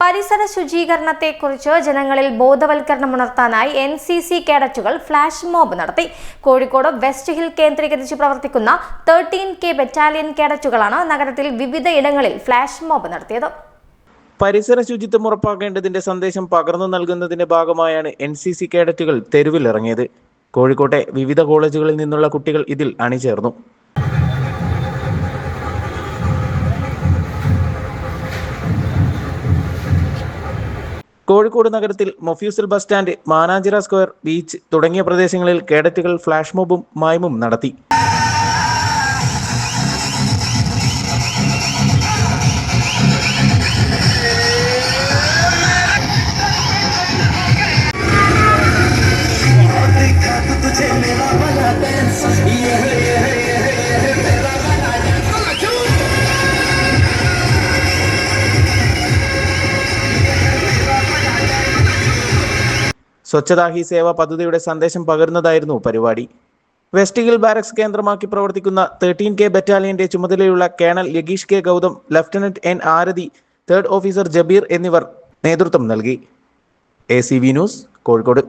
പരിസര ശുചീകരണത്തെക്കുറിച്ച് ജനങ്ങളിൽ ബോധവൽക്കരണം ഉണർത്താനായി എൻ സി സി കേഡറ്റുകൾ ഫ്ലാഷ് മോബ് നടത്തി. കോഴിക്കോട് വെസ്റ്റ് ഹിൽ കേന്ദ്രീകരിച്ച് പ്രവർത്തിക്കുന്ന തേർട്ടീൻ കെ ബറ്റാലിയൻ കേഡറ്റുകളാണ് നഗരത്തിൽ വിവിധ ഇടങ്ങളിൽ ഫ്ലാഷ് മോബ് നടത്തിയത്. പരിസര ശുചിത്വം ഉറപ്പാക്കേണ്ടതിന്റെ സന്ദേശം പകർന്നു നൽകുന്നതിന്റെ ഭാഗമായാണ് എൻ സി സി കേഡറ്റുകൾ തെരുവിലിറങ്ങിയത്. കോഴിക്കോട്ടെ വിവിധ കോളേജുകളിൽ നിന്നുള്ള കുട്ടികൾ ഇതിൽ അണിചേർന്നു. കോഴിക്കോട് നഗരത്തിൽ mofussil bus stand Mananchira square beach തുടങ്ങിയ പ്രദേശങ്ങളിൽ കേഡറ്റുകൾ ഫ്ലാഷ് മോബും മൈമും നടത്തി. സ്വച്ഛതാ ഹി സേവ പദ്ധതിയുടെ സന്ദേശം പകരുന്നതായിരുന്നു പരിപാടി. വെസ്റ്റ് ഹിൽ ബാരക്സ് കേന്ദ്രമാക്കി പ്രവർത്തിക്കുന്ന തേർട്ടീൻ കെ ബറ്റാലിയന്റെ ചുമതലയുള്ള colonel Yagish K Gautham lieutenant N Arathi third officer Jabir എന്നിവർ നേതൃത്വം നൽകി. A C V news Kozhikode.